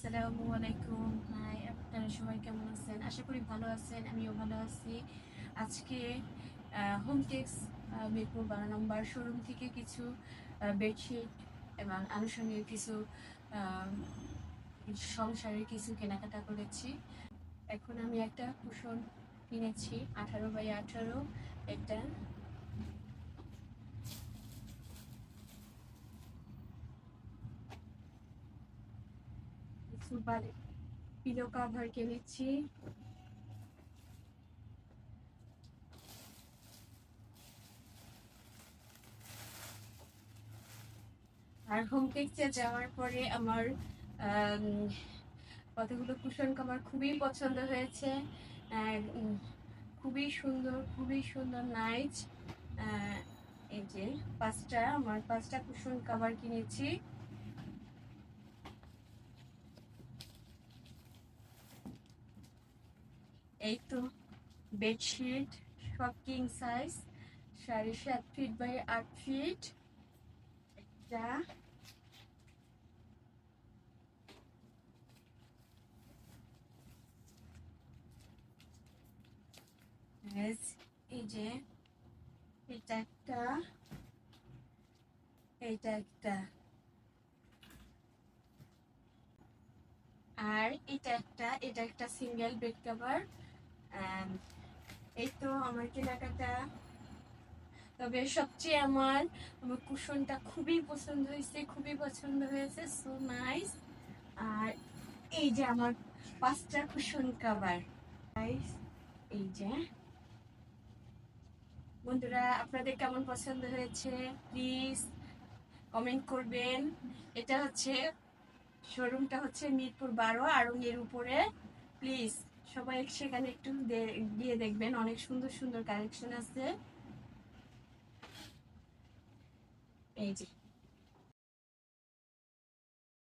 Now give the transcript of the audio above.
আসসালামু আলাইকুম। হাই, আপনারা সবাই কেমন আছেন? আশা করি ভালো আছেন, আমিও ভালো আছি। আজকে হোমটেক্স মিরপুর বারো নম্বর শোরুম থেকে কিছু বেডশিট এবং আনুষঙ্গিক কিছু সংসারের কিছু কেনাকাটা করেছি। এখন আমি একটা কুশন কিনেছি, আঠারো বাই আঠারো এটা কিছু পিলো কাভার কিনেছি আর হোম টেক্সে যাওয়ার পরে আমার আম, কতগুলো কুশন কাভার খুবই পছন্দ হয়েছে। খুবই সুন্দর খুবই সুন্দর নাইস এই যে পাঁচটা আমার পাঁচটা কুশন কাভার কিনেছি। এই তো বেডশিট সব কিং সাইজ সাড়ে সাত ফিট বাই আট ফিট একটা এই যে, এটা একটা এটা একটা, আর এটা একটা এটা একটা সিঙ্গেল বেড কভার এই তো আমার কেনাকাটা। তবে সবচেয়ে আমার আমার কুশনটা খুবই পছন্দ হয়েছে, খুবই পছন্দ হয়েছে সো নাইস আর এই যে আমার পাঁচটা কুশন কাভার এই যে। বন্ধুরা, আপনাদের কেমন পছন্দ হয়েছে? প্লিজ কমেন্ট করবেন। এটা হচ্ছে শোরুমটা হচ্ছে মিরপুর বারো আড়ঙের উপরে। প্লিজ সবাই সেখানে একটু গিয়ে দেখবেন। অনেক সুন্দর সুন্দর কালেকশন আছে। এই যে।